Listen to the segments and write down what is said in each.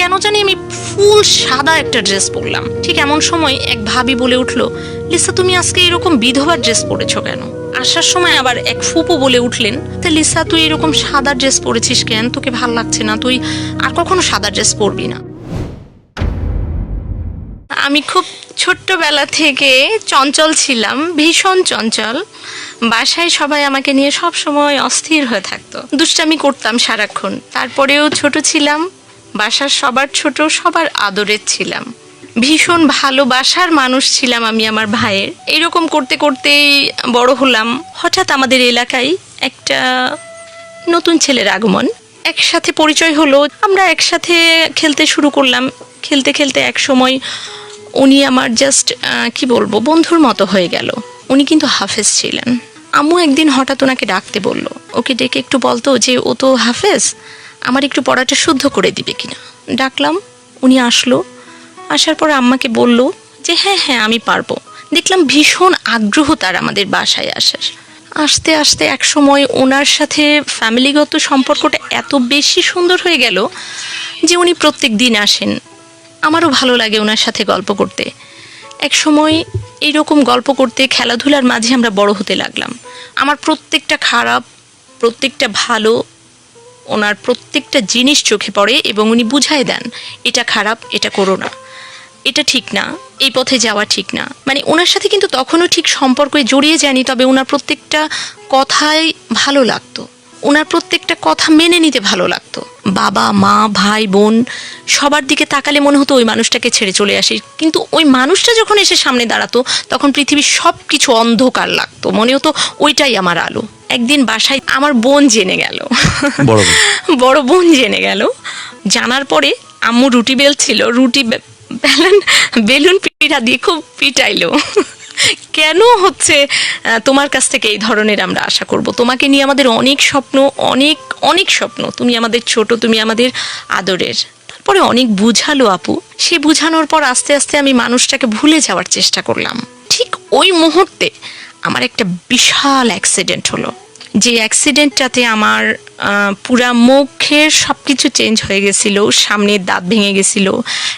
কেন জানি আমি ফুল সাদা একটা ড্রেস পরলাম। ঠিক এমন সময় এক ভাবি বলে উঠল, লিসা, তুমি আজকে এরকম বিধবা ড্রেস পরেছো কেন? আসার সময় আবার এক ফুপু বলে উঠলেন, তা লিসা, তুই এরকম সাদা ড্রেস পরেছিস কেন? তোকে ভালো লাগছে না, তুই আর কখনো সাদা ড্রেস পরবি না। আমি খুব ছোট্টবেলা থেকে চঞ্চল ছিলাম, ভীষণ চঞ্চল। বাসায় সবাই আমাকে নিয়ে সব সময় অস্থির হয়ে থাকতো। দুষ্টামি করতাম সারাক্ষণ। তারপরেও ছোট ছিলাম বাসার সবার ছোট, সবার আদরের ছিলাম। ভীষণ ভালোবাসার মানুষ ছিলাম আমি আমার ভাইয়ের। এরকম করতে করতেই বড় হলাম। হঠাৎ আমাদের এলাকায় একটা নতুন ছেলের আগমন। একসাথে পরিচয় হলো। আমরা একসাথে খেলতে শুরু করলাম। খেলতে খেলতে এক সময় উনি আমার জাস্ট কি বলব, বন্ধুর মতো হয়ে গেল। উনি কিন্তু হাফেজ ছিলেন। আম্মু একদিন হঠাৎ ওনাকে ডাকতে বলল। ওকে ডেকে একটু বলতো যে, ও তো হাফেজ? আমার একটু পড়াটা শুদ্ধ করে দিবে কিনা। ডাকলাম, উনি আসলো। আসার পর আম্মাকে বলল যে হ্যাঁ হ্যাঁ আমি পারব। দেখলাম ভীষণ আগ্রহ তার আমাদের বাসায় আসার। আসতে আসতে এক সময় ওনার সাথে ফ্যামিলিগত সম্পর্কটা এত বেশি সুন্দর হয়ে গেল যে উনি প্রত্যেক দিন আসেন। আমারও ভালো লাগে ওনার সাথে গল্প করতে। এক সময় এইরকম গল্প করতে খেলাধুলার মাঝে আমরা বড় হতে লাগলাম। আমার প্রত্যেকটা খারাপ, প্রত্যেকটা ভালো ওনার প্রত্যেকটা জিনিস চোখে পড়ে এবং উনি বুঝায় দেন, এটা খারাপ, এটা করো না। এটা ঠিক না, এই পথে যাওয়া ঠিক না। মানে ওনার সাথে কিন্তু তখনও ঠিক সম্পর্কে জড়িয়ে যায়নি, তবে ওনার প্রত্যেকটা কথাই ভালো লাগতো। ওনার প্রত্যেকটা কথা মেনে নিতে ভালো লাগতো। বাবা মা ভাই বোন সবার দিকে তাকালে মনে হতো ওই মানুষটাকে ছেড়ে চলে আসি। কিন্তু ওই মানুষটা যখন এসে সামনে দাঁড়াতো তখন পৃথিবীর সব কিছু অন্ধকার লাগতো। মনে হতো ওইটাই আমার আলো। একদিন বাসায় আমার বোন জেনে গেল। বড় বোন। জেনে গেল। জানার পরে আম্মু রুটি বেলছিল। রুটি বেলুন বেলুন পিঠা দিয়ে খুব পিটাইলো। কেন হচ্ছে তোমার কাছ থেকে এই ধরনের আমরা আশা করব? তোমাকে নিয়ে আমাদের অনেক স্বপ্ন, অনেক অনেক স্বপ্ন। তুমি আমাদের ছোট, তুমি আমাদের আদরের। তারপরে অনেক বুঝালো আপু। সে বুঝানোর পর আস্তে আস্তে আমি মানুষটাকে ভুলে যাওয়ার চেষ্টা করলাম। ঠিক ওই মুহূর্তে আমার একটা বিশাল অ্যাক্সিডেন্ট হলো। যে অ্যাক্সিডেন্টটাতে আমার পুরা মুখের সব কিছু চেঞ্জ হয়ে গেছিল। সামনের দাঁত ভেঙে গেছিল।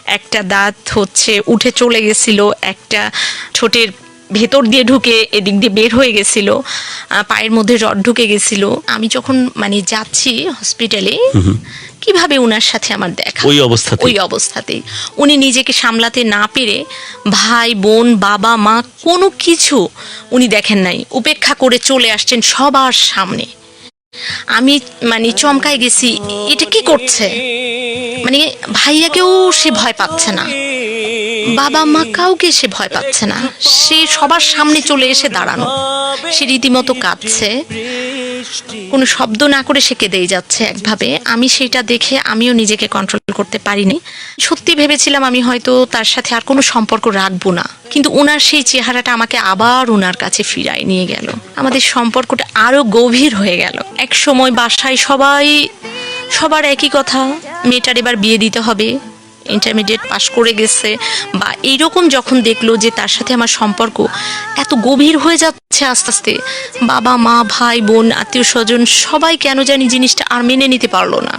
একটা দাঁত হচ্ছে, উঠে চলে গেছিল। একটা ঠোঁটের ভেতর দিয়ে ঢুকে এদিক দিয়ে বের হয়ে গেছিল পায়ের মধ্যে রড ঢুকে গেছিল। আমি যখন মানে যাচ্ছি হসপিটালে কীভাবে ওনার সাথে আমার দেখা? ওই অবস্থাতেই? ওই অবস্থাতেই। উনি নিজেকে সামলাতে না পেরে ভাই বোন বাবা মা কোনো কিছু উনি দেখেন নাই। উপেক্ষা করে চলে আসছেন সবার সামনে। আমি মানে চমকায় গেছি এটা কি করছে? মানে ভাইয়াকেও সে ভয় পাচ্ছে না। বাবা মা কাউকে সে ভয় পাচ্ছে না। সে সবার সামনে চলে এসে দাঁড়ানো। সে রীতিমতো কাঁদছে। কোনো শব্দ না করে সে কেঁদেই যাচ্ছে একভাবে। আমি সেটা দেখে আমিও নিজেকে কন্ট্রোল করতে পারিনি। সত্যি ভেবেছিলাম আমি হয়তো তার সাথে আর কোনো সম্পর্ক রাখব না। কিন্তু ওনার সেই চেহারাটা আমাকে আবার ওনার কাছে ফিরায় নিয়ে গেল। আমাদের সম্পর্কটা আরও গভীর হয়ে গেল। এক সময় বাসায় সবাই, সবার একই কথা, মেয়েটার এবার বিয়ে দিতে হবে। ইন্টারমিডিয়েট পাশ করে গেছে বা এইরকম যখন দেখল যে তার সাথে আমার সম্পর্ক এত গভীর হয়ে যাচ্ছে আস্তে আস্তে, বাবা, মা, ভাই, বোন, আত্মীয় স্বজন সবাই কেন জানি জিনিসটা আর মেনে নিতে পারল না।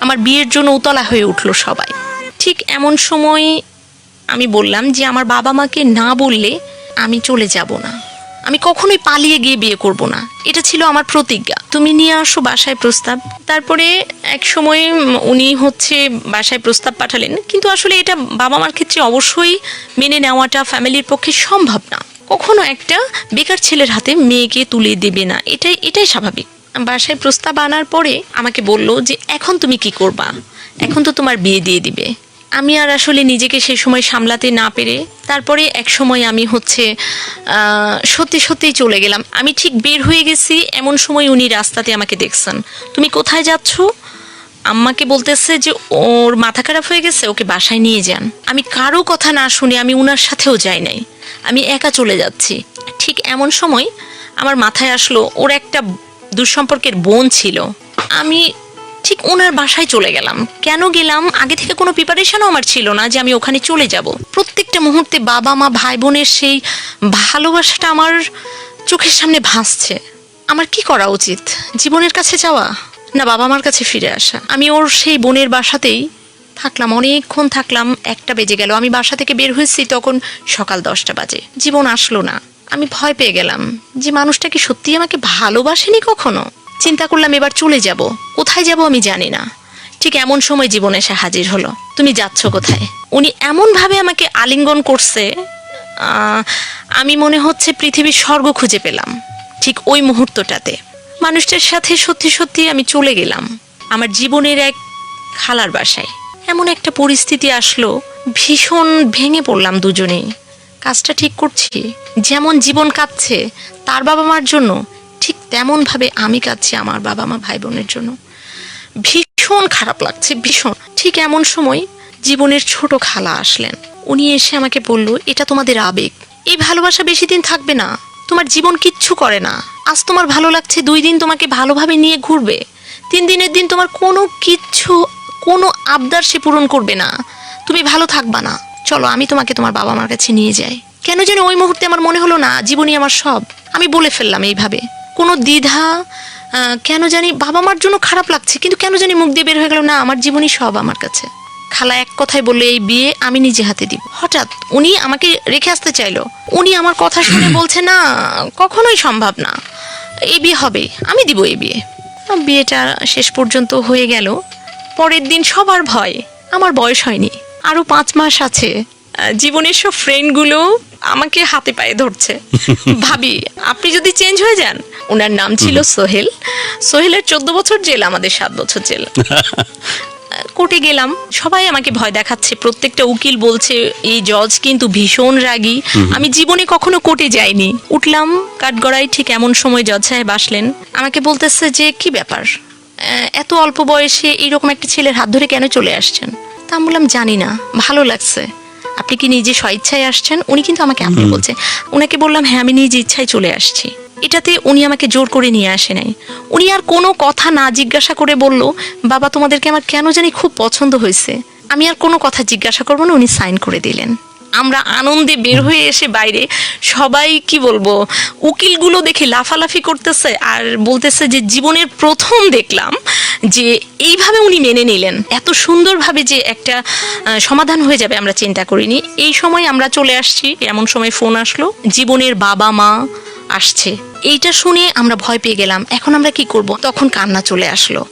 আমার বিয়ের জন্য উতলা হয়ে উঠল সবাই। ঠিক এমন সময় আমি বললাম যে আমার বাবা মাকে না বললে আমি চলে যাব না। আমি কখনোই পালিয়ে গিয়ে বিয়ে করব না। এটা ছিল আমার প্রতিজ্ঞা। তুমি নিয়ে আসো বাসায় প্রস্তাব। তারপরে এক সময় উনি হচ্ছে বাসায় প্রস্তাব পাঠালেন। কিন্তু আসলে এটা বাবা মার ক্ষেত্রে অবশ্যই মেনে নেওয়াটা ফ্যামিলির পক্ষে সম্ভব না। কখনো একটা বেকার ছেলের হাতে মেয়েকে তুলে দেবে না। এটাই এটাই স্বাভাবিক। বাসায় প্রস্তাব আনার পরে আমাকে বলল যে, এখন তুমি কি করবা? এখন তো তোমার বিয়ে দিয়ে দিবে। আমি আর আসলে নিজেকে সেই সময় সামলাতে না পেরে তারপরে এক সময় আমি হচ্ছে সত্যি সত্যিই চলে গেলাম। আমি ঠিক বের হয়ে গেছি, এমন সময় উনি রাস্তাতে আমাকে দেখছেন। তুমি কোথায় যাচ্ছ? আম্মাকে বলতেছে যে ওর মাথা খারাপ হয়ে গেছে, ওকে বাসায় নিয়ে যান। আমি কারও কথা না শুনে আমি উনার সাথেও যাই নাই। আমি একা চলে যাচ্ছি। ঠিক এমন সময় আমার মাথায় আসলো, ওর একটা দুঃসম্পর্কের বোন ছিল। আমি ঠিক ওনার বাসায় চলে গেলাম। কেন গেলাম? আগে থেকে কোনো প্রিপারেশনও আমার ছিল না যে আমি ওখানে চলে যাব। প্রত্যেকটা মুহূর্তে বাবা, মা, ভাই, বোনের সেই ভালোবাসাটা আমার চোখের সামনে ভাসছে। আমার কি করা উচিত? জীবনের কাছে যাওয়া না বাবা মার কাছে ফিরে আসা? আমি ওর সেই বোনের বাসাতেই থাকলাম, অনেকক্ষণ থাকলাম, একটা বেজে গেল। আমি বাসা থেকে বের হয়েছি তখন সকাল দশটা বাজে। জীবন আসলো না। আমি ভয় পেয়ে গেলাম যে মানুষটা কি সত্যি আমাকে ভালোবাসেনি কখনো? চিন্তা করলাম এবার চলে যাব। কোথায় যাব আমি জানি না। ঠিক এমন সময় জীবন এসে হাজির হলো। তুমি যাচ্ছ কোথায়? উনি এমনভাবে আমাকে আলিঙ্গন করছে আমি মনে হচ্ছে পৃথিবীর স্বর্গ খুঁজে পেলাম। ঠিক ওই মুহূর্তটাতে। মানুষটার সাথে সত্যি সত্যি আমি চলে গেলাম। আমার জীবনের এক খালার বাসায়। এমন একটা পরিস্থিতি আসলো। ভীষণ ভেঙে পড়লাম দুজনেই। কাজটা ঠিক করছি। যেমন জীবন কাঁদছে, তার বাবা মার জন্য তেমনভাবে আমি কাঁদছি আমার বাবা মা ভাই বোনের জন্য। ভীষণ খারাপ লাগছে, ভীষণ। ঠিক এমন সময় জীবনের ছোট খালা আসলেন। উনি এসে আমাকে বলল, এটা তোমাদের আবেগ। এই ভালোবাসা বেশি দিন থাকবে না। তোমার জীবন কিচ্ছু করে না। আজ তোমার ভালো লাগছে, দুই দিন তোমাকে ভালোভাবে নিয়ে ঘুরবে। তিন দিনের দিন তোমার কোনো কিচ্ছু, কোনো আবদার সে পূরণ করবে না। তুমি ভালো থাকবা না। চলো, আমি তোমাকে তোমার বাবা মার কাছে নিয়ে যাই। কেন যেন ওই মুহূর্তে আমার মনে হলো না, জীবনই আমার সব। আমি বলে ফেললাম এইভাবে। কোনো দ্বিধা কেন জানি বাবা মার জন্য খারাপ লাগছে, কিন্তু কেন জানি মুখ দিয়ে বের হয়ে গেল, না, আমার জীবনই সব আমার কাছে। খালা এক কথায় বললে, এই বিয়ে আমি নিজে হাতে দিব। হঠাৎ উনি আমাকে রেখে আসতে চাইলো। উনি আমার কথা শুনে বলছে, না, কখনোই সম্ভব না। এই বিয়ে হবে, আমি দিব এই বিয়ে। বিয়েটা শেষ পর্যন্ত হয়ে গেল। পরের দিন সবার ভয়, আমার বয়স হয়নি। আরও পাঁচ মাস আছে। জীবনের সব ফ্রেন্ডগুলো আমাকে হাতে পায়ে ধরছে। ভাবি আপনি যদি চেঞ্জ হয়ে যান ওনার নাম ছিল সোহেল। সোহেলের চোদ্দ বছর জেল আমাদের সাত বছর জেল। কোর্টে গেলাম সবাই আমাকে ভয় দেখাচ্ছে প্রত্যেকটা উকিল বলছে এই জজ কিন্তু ভীষণ রাগী। আমি জীবনে কখনো কোর্টে যাইনি। উঠলাম কাঠগড়ায় ঠিক এমন সময় জজ সাহেব আসলেন। আমাকে বলতেছে যে কি ব্যাপার? এত অল্প বয়সে এইরকম একটা ছেলের হাত ধরে কেন চলে আসছেন? তা আমি বললাম জানি না ভালো লাগছে। আপনি কি নিজে স্বইচ্ছায় আসছেন? উনি কিন্তু আমাকে আপনি বলছে ওনাকে বললাম হ্যাঁ আমি নিজে ইচ্ছায় চলে আসছি। এটাতে উনি আমাকে জোর করে নিয়ে আসে নাই। উনি আর কোনো কথা না জিজ্ঞাসা করে বলল বাবা তোমাদেরকে আমার কেন জানি খুব পছন্দ হয়েছে। আমি আর কোনো কথা জিজ্ঞাসা করব না উনি সাইন করে দিলেন। আমরা আনন্দে বের হয়ে এসে বাইরে সবাই, কি বলব, উকিলগুলো দেখে লাফালাফি করতেছে আর বলতেছে যে জীবনের প্রথম দেখলাম যে এইভাবে উনি মেনে নিলেন। এত সুন্দরভাবে যে একটা সমাধান হয়ে যাবে আমরা চিন্তা করিনি। এই সময় আমরা চলে আসছি, এমন সময় ফোন আসলো, জীবনের বাবা মা আসছে। এইটা শুনে আমরা ভয় পেয়ে গেলাম, এখন আমরা কি করব? তখন কান্না চলে আসলো।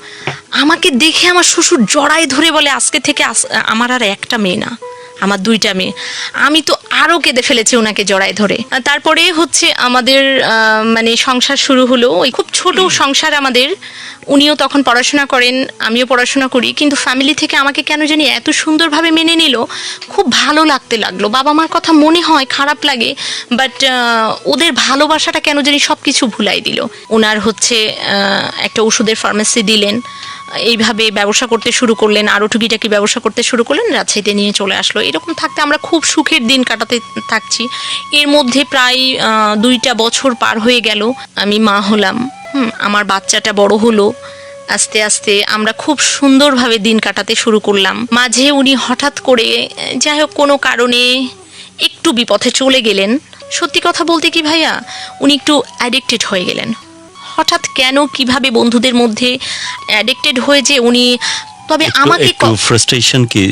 আমাকে দেখে আমার শ্বশুর জড়াই ধরে বলে, আজকে থেকে আমার আর একটা মেয়ে না। আমার দুইটা মেয়ে। আমি তো আরও কেঁদে ফেলেছি ওনাকে জড়ায় ধরে। তারপরে হচ্ছে আমাদের মানে সংসার শুরু হলো। ওই খুব ছোট সংসার আমাদের। উনিও তখন পড়াশোনা করেন আমিও পড়াশোনা করি। কিন্তু ফ্যামিলি থেকে আমাকে কেন জানি এত সুন্দরভাবে মেনে নিল খুব ভালো লাগতে লাগল। বাবা মার কথা মনে হয় খারাপ লাগে বাট ওদের ভালোবাসাটা কেন জানি সব কিছু ভুলাই দিল। ওনার হচ্ছে একটা ওষুধের ফার্মেসি দিলেন। এইভাবে ব্যবসা করতে শুরু করলেন আরও টুকিটাকি ব্যবসা করতে শুরু করলেন, রাজশাহীতে নিয়ে চলে আসলো। এরকম থাকতে আমরা খুব সুখের দিন কাটাতে থাকছি। এর মধ্যে প্রায় দুইটা বছর পার হয়ে গেল, আমি মা হলাম। আমার বাচ্চাটা বড় হলো। আস্তে আস্তে আমরা খুব সুন্দরভাবে দিন কাটাতে শুরু করলাম। মাঝে উনি হঠাৎ করে যাই হোক কোনো কারণে একটু বিপথে চলে গেলেন। সত্যি কথা বলতে কি ভাইয়া, উনি একটু অ্যাডিক্টেড হয়ে গেলেন। হঠাৎ কেন কীভাবে বন্ধুদের মধ্যে অ্যাডিক্টেড হয়ে যে উনি তবে আমাকে ফ্রাস্ট্রেশন কি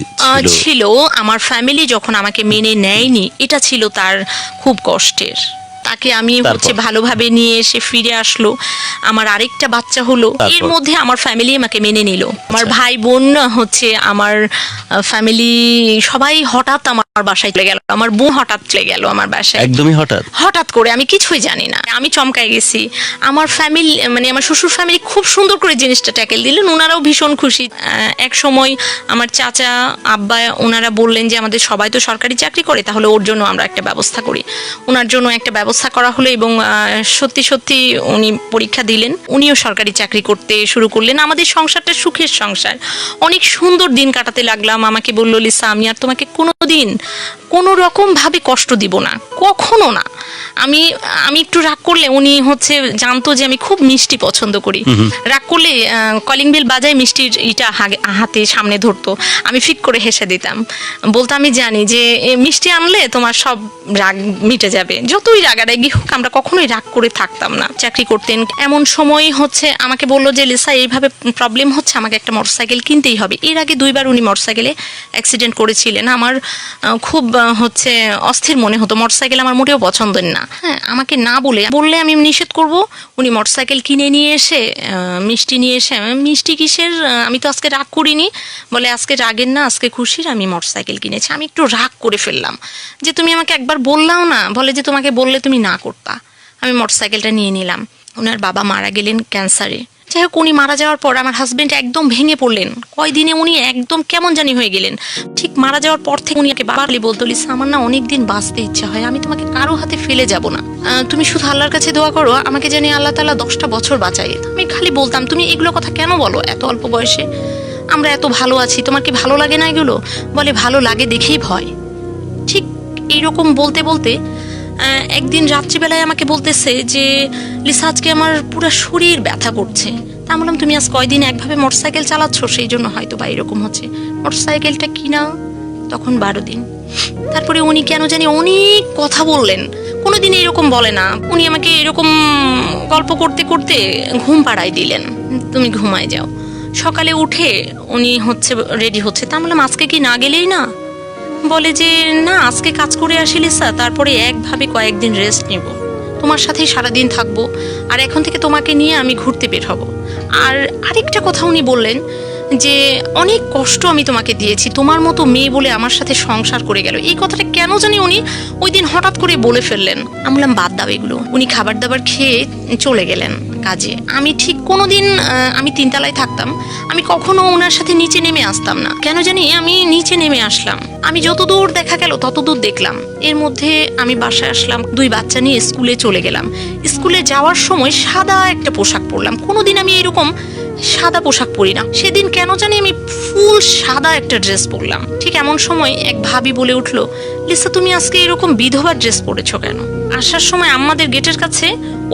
ছিল? আমার ফ্যামিলি যখন আমাকে মেনে নেয়নি এটা ছিল তার খুব কষ্টের। তাকে আমি? হচ্ছে ভালোভাবে নিয়ে এসে ফিরে আসলো। আমার আরেকটা বাচ্চা হলো এর মধ্যে আমার ফ্যামিলি আমাকে মেনে নিল। আমার আচ্ছা। ভাই বোন হচ্ছে আমার ফ্যামিলি সবাই হঠাৎ আমার বাসায় চলে গেল আমার বোন হঠাৎ চলে গেল আমার বাসায়। একদমই হঠাৎ? হঠাৎ করে আমি কিছুই জানি না। আমি চমকায় গেছি। আমার ফ্যামিলি মানে আমার শ্বশুর ফ্যামিলি খুব সুন্দর করে জিনিসটা ট্যাকেল দিলেন ওনারাও ভীষণ খুশি। এক সময় আমার চাচা আব্বা ওনারা বললেন যে আমাদের সবাই তো সরকারি চাকরি করে তাহলে ওর জন্য আমরা একটা ব্যবস্থা করি। ওনার জন্য একটা ব্যবস্থা করা হলো এবং সত্যি সত্যি উনি পরীক্ষা দিলেন। উনিও সরকারি চাকরি করতে শুরু করলেন। আমাদের সংসারটা সুখের সংসার। অনেক সুন্দর দিন কাটাতে লাগলাম। আমাকে বলল লিসা আমি আর তোমাকে কোনো দিন কোনো রকম ভাবে কষ্ট দিব না কখনো না। আমি আমি একটু রাগ করলে উনি হচ্ছে জানতো যে আমি খুব মিষ্টি পছন্দ করি। রাগ করলে কলিং বেল বাজায় মিষ্টির ইটা হাতে সামনে ধরতো। আমি ফিক করে হেসে দিতাম। বলতো আমি জানি যে মিষ্টি আনলে তোমার সব রাগ মিটে যাবে। যতই রাগ জায়গাটায় গিয়ে হোক আমরা কখনোই রাগ করে থাকতাম না। চাকরি করতেন এমন সময় হচ্ছে আমাকে বলল যে লিসা এইভাবে প্রবলেম হচ্ছে আমাকে একটা মোটরসাইকেল কিনতেই হবে। এর আগে দুইবার উনি মোটরসাইকেলে অ্যাক্সিডেন্ট করেছিলেন। আমার খুব হচ্ছে অস্থির মনে হতো। মোটরসাইকেল আমার মোটেও পছন্দের না। হ্যাঁ আমাকে না বলে, বললে আমি নিষেধ করব, উনি মোটরসাইকেল কিনে নিয়ে এসে মিষ্টি নিয়ে এসে মিষ্টি কিসের আমি তো আজকে রাগ করিনি। বলে, আজকে রাগের না, আজকে খুশির, আমি মোটরসাইকেল কিনেছি। আমি একটু রাগ করে ফেললাম। যে তুমি আমাকে একবার বললাও না, বলে যে তোমাকে বললে তুমি না করতা। আমি মোটরসাইকেলটা নিয়ে নিলাম। ওনার বাবা মারা গেলেন ক্যান্সারে। যাই হোক, উনি মারা যাওয়ার পর আমার হাজবেন্ড একদম ভেঙে পড়লেন। কয়দিনে উনি একদম কেমন জানি হয়ে গেলেন। ঠিক মারা যাওয়ার পর থেকে উনি আমাকে বারলি বলতো লিসা, আমার না অনেক দিন বাঁচতে ইচ্ছা হয়, আমি তোমাকে কারও হাতে ফেলে যাব না। তুমি শুধু আল্লাহর কাছে দোয়া করো, আমাকে জানি আল্লাহ তালা দশটা বছর বাঁচাই আমি খালি বলতাম, তুমি এগুলো কথা কেন বলো এত অল্প বয়সে? আমরা এত ভালো আছি, তোমার কি ভালো লাগে না এগুলো? বলে, ভালো লাগে দেখেই ভয়। ঠিক এইরকম বলতে বলতে একদিন রাত্রিবেলায় আমাকে বলতেছে যে, লিসা, আজকে আমার পুরো শরীর ব্যথা করছে। তা বললাম, তুমি আজ কয়দিন একভাবে মোটরসাইকেল চালাচ্ছ? সেই জন্য হয়তো বা এরকম হচ্ছে। মোটরসাইকেলটা কিনা তখন বারো দিন। তারপরে উনি কেন জানি অনেক কথা বললেন। কোনোদিন এরকম বলে না। উনি আমাকে এরকম গল্প করতে করতে ঘুম পাড়ায় দিলেন। তুমি ঘুমায় যাও। সকালে উঠে উনি হচ্ছে রেডি হচ্ছে। তা বললাম, আজকে কি না গেলেই না? বলে যে, না, আজকে কাজ করে আসি স্যার, তারপরে একভাবে কয়েকদিন রেস্ট নেব। তোমার সাথেই সারাদিন থাকব, আর এখন থেকে তোমাকে নিয়ে আমি ঘুরতে বের হব। আর আরেকটা কথা উনি বললেন যে অনেক কষ্ট আমি তোমাকে দিয়েছি, তোমার মতো মেয়ে বলে আমার সাথে সংসার করে গেল। এই কথাটা কেন জানি উনি ওই দিন হঠাৎ করে বলে ফেললেন। আমি বললাম, বাদ দাও এগুলো। উনি খাবার দাবার খেয়ে চলে গেলেন কাজে। আমি ঠিক কোনো দিন আমি তিনতলায় থাকতাম। আমি কখনো ওনার সাথে নিচে নেমে আসতাম না। কেন জানি আমি নিচে নেমে আসলাম। আমি যত দূর দেখা গেল, তত দূর দেখলাম। এর মধ্যে আমি বাসায় আসলাম, দুই বাচ্চা নিয়ে স্কুলে চলে গেলাম। স্কুলে যাওয়ার সময় সাদা একটা পোশাক পরলাম। কোনোদিন আমি এরকম সাদা পোশাক পরি না। সেদিন কেন জানি আমি ফুল সাদা একটা ড্রেস পরলাম। ঠিক এমন সময় এক ভাবি বলে উঠল, লিসা, তুমি আজকে এরকম বিধবার ড্রেস পরেছো কেন? আসার সময় আমাদের গেটের কাছে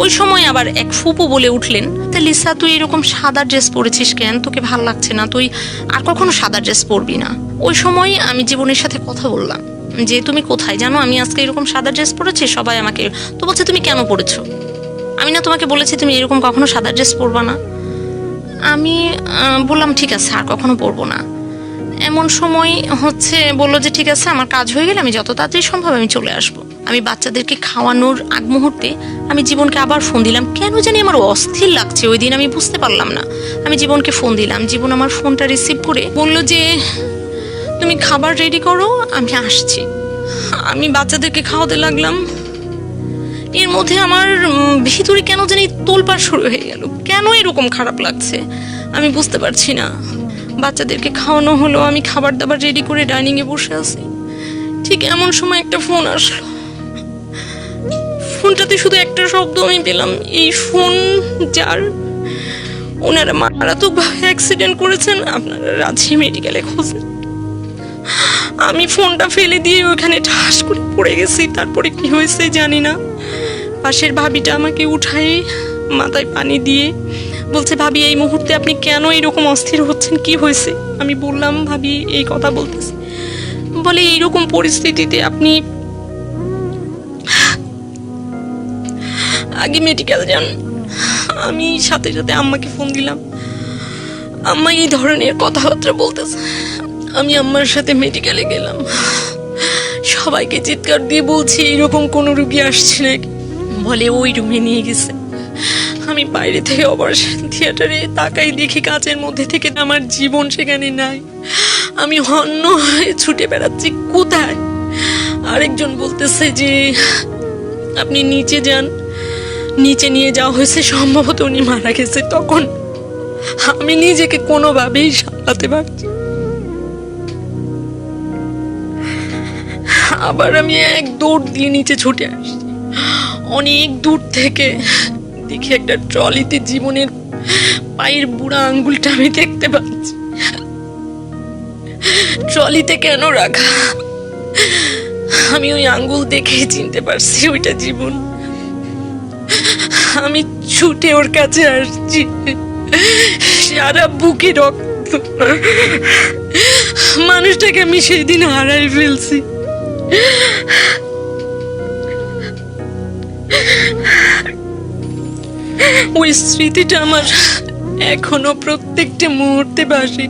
ওই সময় আবার এক ফুপু বলে উঠলেন, তা লিসা, তুই এরকম সাদা ড্রেস পরেছিস কেন? তোকে ভালো লাগছে না। তুই আর কখনো সাদা ড্রেস পরবি না। ওই সময় আমি জীবনের সাথে কথা বললাম, যে তুমি কোথায় জানো? আমি আজকে এরকম সাদা ড্রেস পরেছি, সবাই আমাকে, তো বলছে, তুমি কেন পরেছো? আমি না তোমাকে বলেছি তুমি এরকম কখনো সাদা ড্রেস পরবা না। আমি বললাম, ঠিক আছে, আর কখনো পড়ব না। এমন সময় হচ্ছে বলল যে, ঠিক আছে, আমার কাজ হয়ে গেলে আমি যত তাড়াতাড়ি সম্ভব আমি চলে আসব। আমি বাচ্চাদেরকে খাওয়ানোর আগ মুহূর্তে আমি জীবনকে আবার ফোন দিলাম। কেন জানি আমার অস্থির লাগছে, ওই দিন আমি বুঝতে পারলাম না। আমি জীবনকে ফোন দিলাম। জীবন আমার ফোনটা রিসিভ করে বলল যে, তুমি খাবার রেডি করো, আমি আসছি। আমি বাচ্চাদেরকে খাওয়াতে লাগলাম। এর মধ্যে আমার ভিতরে কেন জানি তোলপাড় শুরু হয়ে গেল। কেন এরকম খারাপ লাগছে? আমি বুঝতে পারছি না। বাচ্চাদেরকে খাওয়ানো হলো, আমি খাবার দাবার রেডি করে ডাইনিংয়ে বসে আছি। ঠিক এমন সময় একটা ফোন আসলো। ফোনটাতে শুধু একটা শব্দ আমি পেলাম। এই ফোন যার, ওনারা মারাত্মকভাবে অ্যাক্সিডেন্ট করেছেন, আপনারা রাজশাহী মেডিকেলে খোঁজেন। আমি ফোনটা ফেলে দিয়ে ওখানে ঠাস করে পড়ে গেছি। তারপরে কি হয়েছে জানি না। পাশের ভাবিটা আমাকে উঠাই মাথায় পানি দিয়ে বলছে, ভাবি, এই মুহূর্তে আপনি কেন এরকম অস্থির হচ্ছেন? কি হয়েছে? আমি বললাম, ভাবি, এই কথা বলতেছি। বলে, এইরকম পরিস্থিতিতে আপনি আগে মেডিকেল যান। আমি সাথে সাথে আম্মাকে ফোন দিলাম। আম্মা এই ধরনের কথাবার্তা বলতেছে। আমি আম্মার সাথে মেডিকেলে গেলাম। সবাইকে চিৎকার দিয়ে বলছি, এইরকম কোনো রুগী আসছে নাকি? বলে ওই রুমে নিয়ে গেছে। আমি বাইরে থেকে অপারেশন থিয়েটারে তাকাই দেখি কাচের মধ্যে থেকে আমার জীবন সেখানে নাই। আমি হন্য হয়ে ছুটে বেড়াচ্ছি কোথায়? আরেকজন বলতেছে যে, আপনি নিচে যান। নিচে নিয়ে যাওয়া হয়েছে, সম্ভবত উনি মারা গেছে তখন। আমি নিজেকে কোনোভাবেই সামলাতে পারছি আবার আমি এক দৌড় দিয়ে নিচে ছুটে আসছি। অনেক দূর থেকে দেখি একটা ট্রলিতে জীবনের পায়ের বুড়া আঙ্গুলটা আমি দেখতে পাচ্ছি। ট্রলিতে কেন রাখা? আমি ওই আঙ্গুল দেখেই চিনতে পারছি ওইটা জীবন। আমি ছুটে ওর কাছে আসছি। সারা বুকে রক্ত। মানুষটাকে আমি সেই দিন হারাই ফেলছি। ওই স্মৃতিটা আমার এখনও প্রত্যেকটা মুহূর্তে ভাসে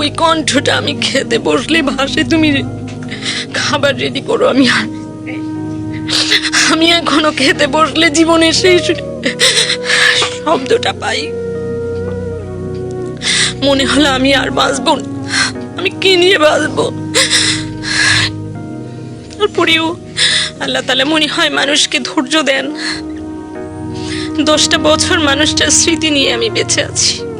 ওই কণ্ঠটা আমি খেতে বসলে ভাসে, তুমি খাবার রেডি করো, আমি আমি এখনও খেতে বসলে জীবনের সেই শব্দটা পাই। মনে হলো আমি আর বাঁচবো আমি কি নিয়ে বাঁচবো? তারপরেও আল্লাহ তালা মনে হয় মানুষকে ধৈর্য দেন। দশটা বছর মানুষটার স্মৃতি নিয়ে আমি বেঁচে আছি।